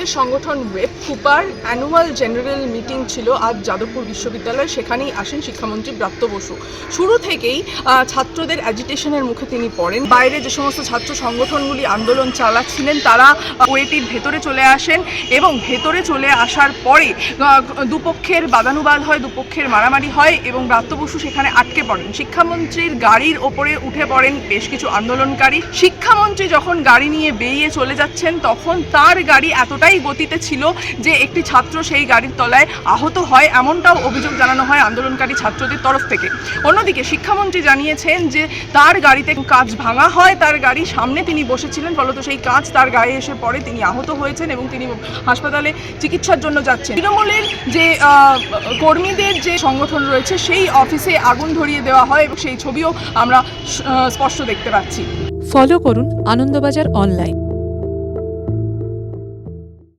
Web কুপার annual general meeting ছিল আজ যাদবপুর বিশ্ববিদ্যালয়ে। সেখানেই আসেন শিক্ষামন্ত্রী ব্রাত্য বসু। শুরু থেকেই ছাত্রদের অ্যাজিটেশনের মুখে তিনি পড়েন। বাইরে যে সমস্ত ছাত্র সংগঠনগুলি আন্দোলন চালাচ্ছিলেন, তারা ওয়েটির ভেতরে চলে আসেন এবং ভেতরে চলে আসার পরে দুপক্ষের বাদানুবাদ হয়, দুপক্ষের মারামারি হয় এবং ব্রাত্য বসু সেখানে আটকে পড়েন। শিক্ষামন্ত্রীর গাড়ির ওপরে উঠে পড়েন বেশ কিছু আন্দোলনকারী। শিক্ষামন্ত্রী যখন গাড়ি নিয়ে বেরিয়ে চলে যাচ্ছেন, তখন তার গাড়ি এতটাই গতিতে ছিল যে একটি ছাত্র সেই গাড়ির তলায় আহত হয়, এমনটাও অভিযোগ জানানো হয় আন্দোলনকারী ছাত্রদের তরফ থেকে। অন্যদিকে শিক্ষামন্ত্রী জানিয়েছেন যে তার গাড়িতে কাজ ভাঙা হয়, তার গাড়ি সামনে তিনি বসেছিলেন, ফলত সেই কাঁচ তার গায়ে এসে পড়ে, তিনি আহত হয়েছেন এবং তিনি হাসপাতালে চিকিৎসার জন্য যাচ্ছেন। তৃণমূলের যে কর্মীদের যে সংগঠন রয়েছে, সেই অফিসে আগুন ধরিয়ে দেওয়া হয় এবং সেই ছবিও আমরা স্পষ্ট দেখতে পাচ্ছি। ফলো করুন আনন্দবাজার অনলাইন।